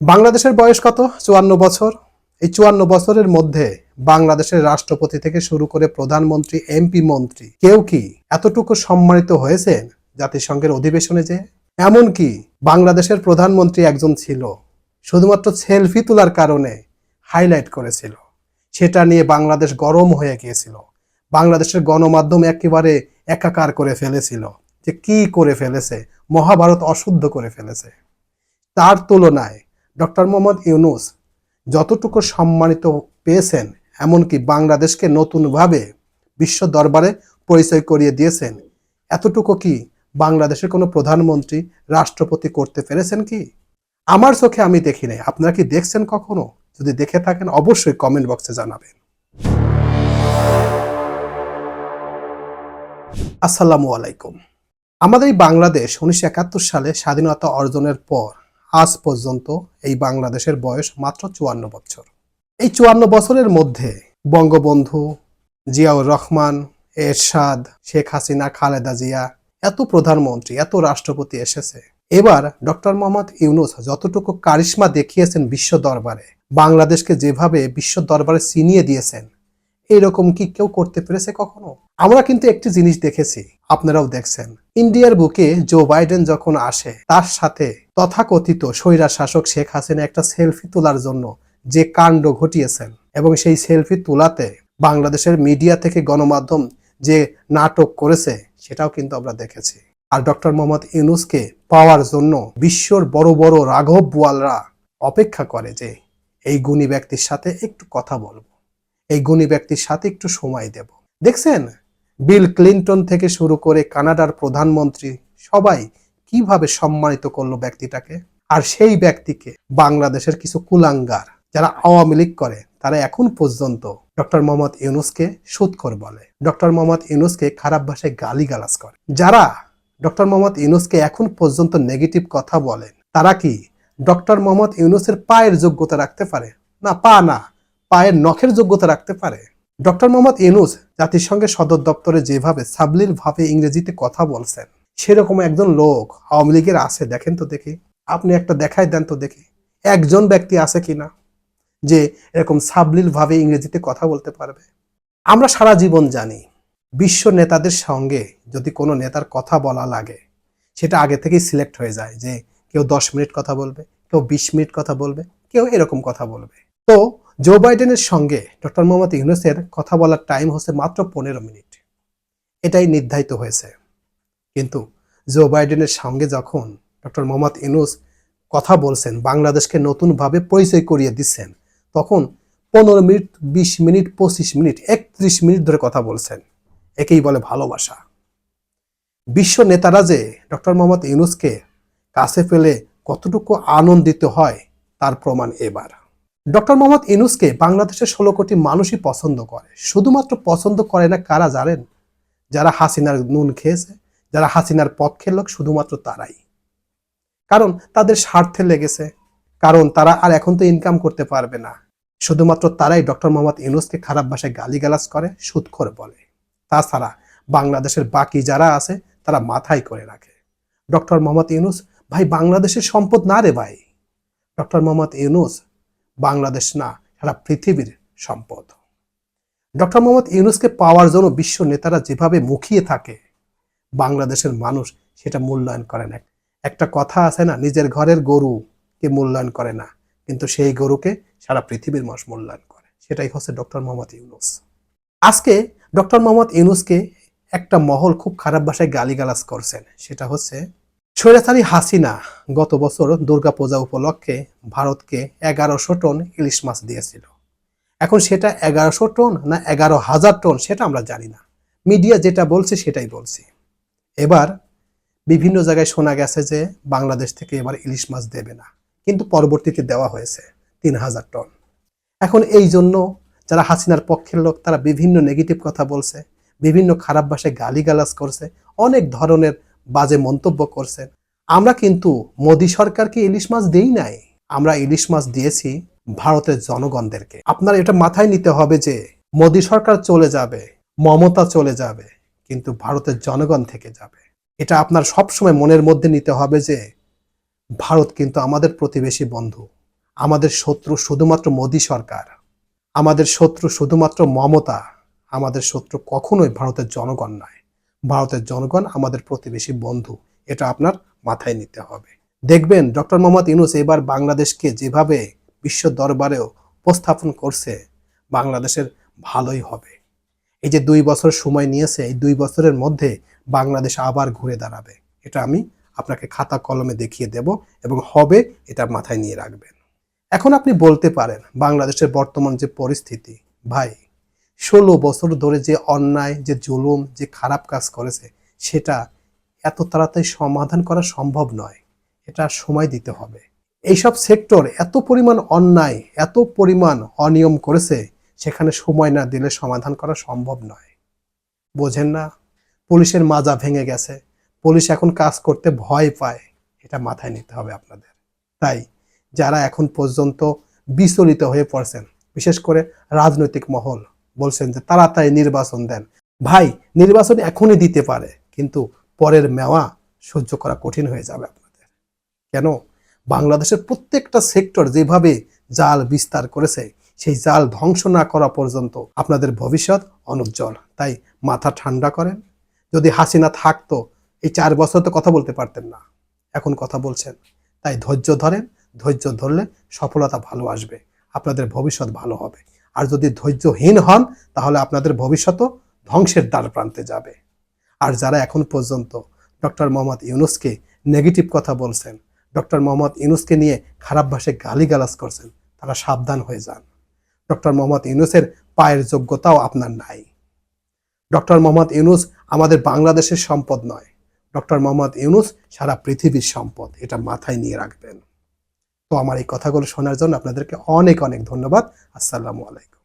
বাংলাদেশের বয়স কত? চুয়ান্ন বছর। এই চুয়ান্ন বছরের মধ্যে বাংলাদেশের রাষ্ট্রপতি থেকে শুরু করে প্রধানমন্ত্রী, এমপি মন্ত্রী কেউ কি এতটুকু সম্মানিত হয়েছেন জাতিসংঘের অধিবেশনে যে? এমনকি বাংলাদেশের প্রধানমন্ত্রী একজন ছিল, শুধুমাত্র সেলফি তোলার কারণে হাইলাইট করেছিল। সেটা নিয়ে বাংলাদেশ গরম হয়ে গিয়েছিল। বাংলাদেশের গণমাধ্যম একেবারে একাকার করে ফেলেছিল যে কি করে ফেলেছে? মহাভারত অশুদ্ধ করে ফেলেছে। তার তুলনায় ডক্টর মোহাম্মদ ইউনুস যতটুকু সম্মানিত পেয়েছেন, এমনকি বাংলাদেশকে নতুনভাবে বিশ্ব দরবারে পরিচয় করিয়ে দিয়েছেন, এতটুকু কি বাংলাদেশের কোনো প্রধানমন্ত্রী, রাষ্ট্রপতি করতে পেরেছেন কি? আমার চোখে আমি দেখি নাই। আপনারা কি দেখছেন কখনো? যদি দেখে থাকেন, অবশ্যই কমেন্ট বক্সে জানাবেন। আসসালামু আলাইকুম। আমাদের বাংলাদেশ উনিশশো একাত্তর সালে স্বাধীনতা অর্জনের পর আজ পর্যন্ত এই বাংলাদেশের বয়স মাত্র চুয়ান্ন বছর। এই চুয়ান্ন বছরের মধ্যে বঙ্গবন্ধু জিয়াউর রহমান, এরশাদ, শেখ হাসিনা, খালেদা জিয়া, এত প্রধানমন্ত্রী, এত রাষ্ট্রপতি এসেছে। এবার ডক্টর মোহাম্মদ ইউনুস যতটুকু কারিশ্মা দেখিয়েছেন বিশ্ব দরবারে, বাংলাদেশকে যেভাবে বিশ্ব দরবারে চিনিয়ে দিয়েছেন এরকম কি কেউ করতে পেরেছে কখনো? আমরা কিন্তু একটি জিনিস দেখেছি, আপনারাও দেখছেন। ইন্ডিয়ার বুকে জো বাইডেন যখন আসে, তার সাথে তথাকথিত স্বৈরা শাসক শেখ হাসিনা একটা সেলফি তোলার জন্য যে কাণ্ড ঘটিয়েছেন এবং সেই সেলফি তোলাতে বাংলাদেশের মিডিয়া থেকে গণমাধ্যম যে নাটক করেছে, সেটাও কিন্তু আমরা দেখেছি। আর ডক্টর মোহাম্মদ ইউনুসকে পাওয়ার জন্য বিশ্বর বড় বড় রাঘব বোয়ালরা অপেক্ষা করে যে, এই গুণী ব্যক্তির সাথে একটু কথা বলব। এই গুণী ব্যক্তির সাথে একটু সময় দেব। দেখছেন? বিল ক্লিন্টন থেকে শুরু করে কানাডার প্রধানমন্ত্রী সবাই কীভাবে সম্মানিত করল ব্যক্তিটাকে? আর সেই ব্যক্তিকে বাংলাদেশের কিছু কুলাঙ্গার যারা আওয়ামী লীগ করে, তারা এখন পর্যন্ত ডক্টর মোহাম্মদ ইউনুসকে সুৎখর বলে। ডক্টর মোহাম্মদ ইউনুসকে খারাপ ভাষায় গালি গালিগালাজ করে। যারা ডক্টর মোহাম্মদ ইউনুসকে এখন পর্যন্ত নেগেটিভ কথা বলেন, তারা কি ডক্টর মোহাম্মদ ইউনুসের পায়ের যোগ্যতা রাখতে পারে? না, পা না। পায়ের নখের যোগ্যতা রাখতে পারে। ডক্টর মোহাম্মদ ইউনুস জাতিসংঘের সদর দপ্তরে যেভাবে সাবলীল ভাবে ইংরেজিতে কথা বলছেন, সেরকম একজন লোক আওয়ামী লীগের আছে, দেখেন তো দেখি। আপনি একটা দেখাই দেন তো দেখি, একজন ব্যক্তি আছে কিনা যে এরকম সাবলীল ভাবে ইংরেজিতে কথা বলতে পারবে। আমরা সারা জীবন জানি, বিশ্ব নেতাদের সঙ্গে যদি কোনো নেতার কথা বলা লাগে, সেটা আগে থেকেই সিলেক্ট হয়ে যায় যে কেউ দশ মিনিট কথা বলবে, কেউ বিশ মিনিট কথা বলবে, কেউ এরকম কথা বলবে। তো জো বাইডেনের সঙ্গে ডক্টর মোহাম্মদ ইউনুসের কথা বলার টাইম হচ্ছে মাত্র পনেরো মিনিট। এটাই নির্ধারিত হয়েছে। কিন্তু জো বাইডেনের সঙ্গে যখন ডক্টর মোহাম্মদ ইউনুস কথা বলছেন, বাংলাদেশকে নতুনভাবে পরিচয় করিয়ে দিচ্ছেন, তখন পনেরো মিনিট, বিশ মিনিট, পঁচিশ মিনিট, একত্রিশ মিনিট ধরে কথা বলছেন। একেই বলে ভালোবাসা। বিশ্ব নেতারা যে ডক্টর মোহাম্মদ ইউনুসকে কাছে ফেলে কতটুকু আনন্দিত হয়, তার প্রমাণ এবার। ডক্টর মোহাম্মদ ইনুসকে বাংলাদেশের ষোলো কোটি মানুষই পছন্দ করে। শুধুমাত্র পছন্দ করে না, কারা জানেন? যারা হাসিনার নুন খেয়েছে, যারা হাসিনার পক্ষের লোক শুধুমাত্র তারাই। কারণ তাদের স্বার্থে লেগেছে, কারণ তারা আর এখন তো ইনকাম করতে পারবে না। শুধুমাত্র তারাই ডক্টর মোহাম্মদ ইনুসকে খারাপ ভাষায় গালিগালাজ করে সুৎখর বলে। তাছাড়া বাংলাদেশের বাকি যারা আছে, তারা মাথায় করে রাখে। ডক্টর মোহাম্মদ ইউনুস, ভাই, বাংলাদেশের সম্পদ না রে ভাই? ডক্টর মোহাম্মদ ইউনুস বাংলাদেশ না, সারা পৃথিবীর সম্পদ। ডক্টর মোহাম্মদ ইউনুসকে পাওয়ার জন্য বিশ্ব নেতারা যেভাবে মুখিয়ে থাকে, বাংলাদেশের মানুষ সেটা মূল্যায়ন করে না। একটা কথা আছে না, নিজের ঘরের গরুকে মূল্যায়ন করে না, কিন্তু সেই গরুকে সারা পৃথিবীর মানুষ মূল্যায়ন করে। সেটাই হচ্ছে ডক্টর মোহাম্মদ ইউনুস। আজকে ডক্টর মোহাম্মদ ইউনুসকে একটা মহল খুব খারাপ ভাষায় গালিগালাজ করছেন, সেটা হচ্ছে স্বৈরাচারী হাসিনা গত বছর দুর্গাপূজা উপলক্ষে ভারতকে এগারোশো টন ইলিশ মাছ দিয়েছিল। এখন সেটা এগারোশো টন না এগারো হাজার টন সেটা আমরা জানি না। মিডিয়া যেটা বলছে সেটাই বলছি। এবার বিভিন্ন জায়গায় শোনা গেছে যে বাংলাদেশ থেকে এবার ইলিশ মাছ দেবে না। কিন্তু পরবর্তীতে দেওয়া হয়েছে তিন হাজার টন। এখন এই জন্য যারা হাসিনার পক্ষের লোক, তারা বিভিন্ন নেগেটিভ কথা বলছে, বিভিন্ন খারাপ ভাষায় গালিগালাজ করছে, অনেক ধরনের বাজে মন্তব্য করছেন। আমরা কিন্তু মোদী সরকারকে ইলিশ মাছ দেই নাই। আমরা ইলিশ মাছ দিয়েছি ভারতের জনগণদেরকে। আপনার এটা মাথায় নিতে হবে যে মোদী সরকার চলে যাবে, মমতা চলে যাবে, কিন্তু ভারতের জনগণ থেকে যাবে। এটা আপনার সবসময় মনের মধ্যে নিতে হবে যে ভারত কিন্তু আমাদের প্রতিবেশী বন্ধু। আমাদের শত্রু শুধুমাত্র মোদী সরকার। আমাদের শত্রু শুধুমাত্র মমতা। আমাদের শত্রু কখনোই ভারতের জনগণ নয়। ভারতের জনগণ আমাদের প্রতিবেশী বন্ধু। এটা আপনার মাথায় নিতে হবে। দেখবেন, ডক্টর মোহাম্মদ ইউনুস এবার বাংলাদেশকে যেভাবে বিশ্ব দরবারেও উপস্থাপন করছে, বাংলাদেশের ভালোই হবে। এই যে দুই বছর সময় নিয়েছে, এই দুই বছরের মধ্যে বাংলাদেশ আবার ঘুরে দাঁড়াবে। এটা আমি আপনাকে খাতা কলমে দেখিয়ে দেব এবং হবে এটা মাথায় নিয়ে রাখবেন। এখন আপনি বলতে পারেন, বাংলাদেশের বর্তমান যে পরিস্থিতি, ভাই ষোলো বছর ধরে যে অন্যায়, যে জুলুম, যে খারাপ কাজ করেছে, সেটা এত তাড়াতাড়ি সমাধান করা সম্ভব নয়। এটা সময় দিতে হবে। এইসব সেক্টর এত পরিমাণ অন্যায়, এত পরিমাণ অনিয়ম করেছে, সেখানে সময় না দিলে সমাধান করা সম্ভব নয়। বোঝেন না, পুলিশের মাজা ভেঙে গেছে। পুলিশ এখন কাজ করতে ভয় পায়। এটা মাথায় নিতে হবে আপনাদের। তাই যারা এখন পর্যন্ত বিচলিত হয়ে পড়ছেন, বিশেষ করে রাজনৈতিক মহল বলছেন যে তাড়াতাড়ি নির্বাচন দেন। ভাই, নির্বাচন এখনই দিতে পারে, কিন্তু পরের মেওয়া সহ্য করা কঠিন হয়ে যাবে আপনাদের। কেন? বাংলাদেশের প্রত্যেকটা সেক্টর যেভাবে জাল বিস্তার করেছে, সেই জাল ধ্বংস না করা পর্যন্ত আপনাদের ভবিষ্যৎ অনুজ্জ্বল। তাই মাথা ঠান্ডা করেন। যদি হাসিনা থাকতো, এই চার বছর তো কথা বলতে পারতেন না। এখন কথা বলছেন। তাই ধৈর্য ধরেন, ধৈর্য ধরলে সফলতা ভালো আসবে। আপনাদের ভবিষ্যৎ ভালো হবে। আর যদি ধৈর্যহীন হন, তাহলে আপনাদের ভবিষ্যৎও ধ্বংসের দ্বার প্রান্তে যাবে। আর যারা এখন পর্যন্ত ডক্টর মোহাম্মদ ইউনুসকে নেগেটিভ কথা বলছেন, ডক্টর মোহাম্মদ ইউনুসকে নিয়ে খারাপ ভাষায় গালিগালাজ করছেন, তারা সাবধান হয়ে যান। ডক্টর মোহাম্মদ ইউনুসের পায়ের যোগ্যতাও আপনার নাই। ডক্টর মোহাম্মদ ইউনুস আমাদের বাংলাদেশের সম্পদ নয়। ডক্টর মোহাম্মদ ইউনুস সারা পৃথিবীর সম্পদ, এটা মাথায় নিয়ে রাখবেন। তো আমার এই কথাগুলো শোনার জন্য আপনাদেরকে অনেক অনেক ধন্যবাদ। আসসালামু আলাইকুম।